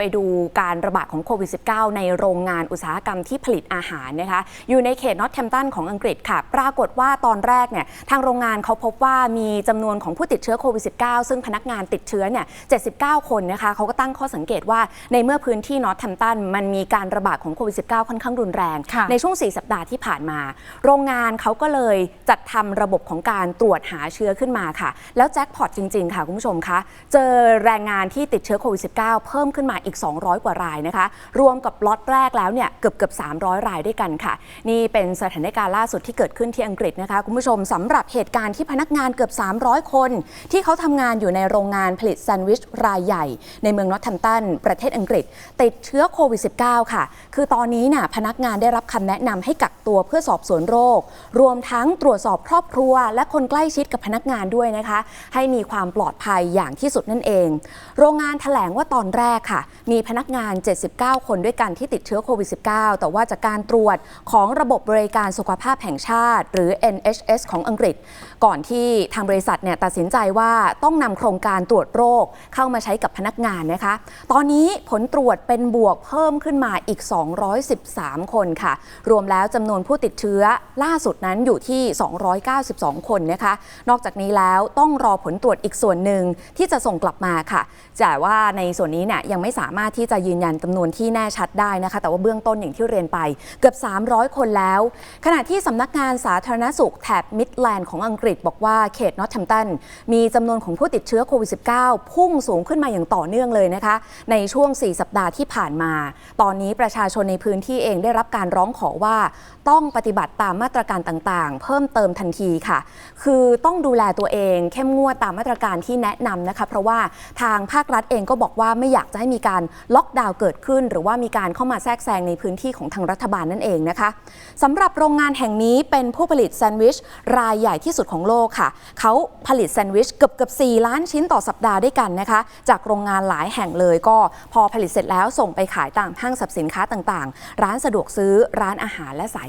ไปดูการระบาดของโควิด -19 ในโรงงานอุตสาหกรรมที่ผลิตอาหารนะคะอยู่ในเขตนอตแทมตันของอังกฤษค่ะ ปรากฏว่าตอนแรกเนี่ยทางโรงงานเขาพบว่ามีจำนวนของผู้ติดเชื้อโควิด -19 ซึ่งพนักงานติดเชื้อเนี่ย 79 คนนะคะเขาก็ตั้งข้อสังเกตว่าในเมื่อพื้นที่นอตแทมตันมันมีการระบาดของโควิด -19 ค่อนข้างรุนแรงค่ะในช่วง 4 สัปดาห์ที่ผ่านมา โรงงานเขาก็เลยจัดทำระบบของการตรวจหาเชื้อขึ้นมาค่ะ แล้วแจ็คพอตจริงๆค่ะคุณผู้ชมคะเจอแรงงานที่ติดเชื้อโควิด -19 เพิ่มขึ้นมาอีกีก 200 กว่ารายนะคะ รวมกับล็อตแรกแล้วเนี่ยเกือบเกือบ300 รายด้วยกันค่ะ นี่เป็นสถานการณ์ล่าสุดที่เกิดขึ้นที่อังกฤษนะคะ คุณผู้ชมสำหรับเหตุการณ์ที่พนักงานเกือบ 300 คน ที่เขาทำงานอยู่ในโรงงานผลิตแซนด์วิชรายใหญ่ ในเมืองนอตแทมตันประเทศอังกฤษ ติดเชื้อโควิด -19 ค่ะ คือตอนนี้น่ะพนักงานได้รับคำแนะนำให้กัก ตัวเพื่อสอบสวนโรค รวมทั้งตรวจสอบครอบครัว และคนใกล้ชิดกับพนักงานด้วยนะคะ ให้มีความปลอดภัยอย่างที่สุดนั่นเอง โรงงานแถลงว่าตอนแรกค่ะ มีพนักงาน 79 คนด้วยกันที่ติดเชื้อโควิด -19 แต่ว่าจากการตรวจของระบบบริการสุขภาพแห่งชาติ หรือ NHS ของอังกฤษ ก่อนที่ทางบริษัทเนี่ยตัดสินใจว่าต้องนำโครงการตรวจโรคเข้ามาใช้กับพนักงานนะคะ ตอนนี้ผลตรวจเป็นบวกเพิ่มขึ้นมาอีก 213 คนค่ะ รวมแล้วจำนวนผู้ติดเชื้อล่าสุดนั้นอยู่ที่ 292 คนนะคะ นอกจากนี้แล้วต้องรอผลตรวจอีกส่วนหนึ่งที่จะส่งกลับมาค่ะแต่ว่าในส่วนนี้เนี่ยยังไม่สามารถที่จะยืนยันจำนวนที่แน่ชัดได้นะคะ แต่ว่าเบื้องต้นอย่างที่เรียนไปเกือบ 300 คนแล้ว ขณะที่สำนักงานสาธารณสุขแถบมิดแลนด์ของอังกฤษบอกว่าเขตนอตแทมตันมีจำนวนของผู้ติดเชื้อโควิด -19 พุ่งสูงขึ้นมาอย่างต่อเนื่องเลยนะคะ ในช่วง 4 สัปดาห์ที่ผ่านมา ตอนนี้ประชาชนในพื้นที่เองได้รับการร้องขอว่าต้องปฏิบัติตามมาตรการต่างๆ เพิ่มเติมทันทีค่ะ คือต้องดูแลตัวเองเข้มงวดตามมาตรการที่แนะนำนะคะ เพราะว่าทางภาครัฐเองก็บอกว่าไม่อยากจะให้มีการล็อกดาวน์เกิดขึ้น หรือว่ามีการเข้ามาแทรกแซงในพื้นที่ของทางรัฐบาลนั่นเองนะคะสำหรับโรงงานแห่งนี้เป็นผู้ผลิตแซนด์วิชรายใหญ่ที่สุดของโลกค่ะเขาผลิตแซนด์วิชเกือบเกือบ4ล้านชิ้นต่อสัปดาห์ด้วยกันนะคะ จากโรงงานหลายแห่งเลยก็พอผลิตเสร็จแล้วส่งไปขายตามห้างสรรพสินค้าต่างๆ ร้านสะดวกซื้อร้านอาหารและสาย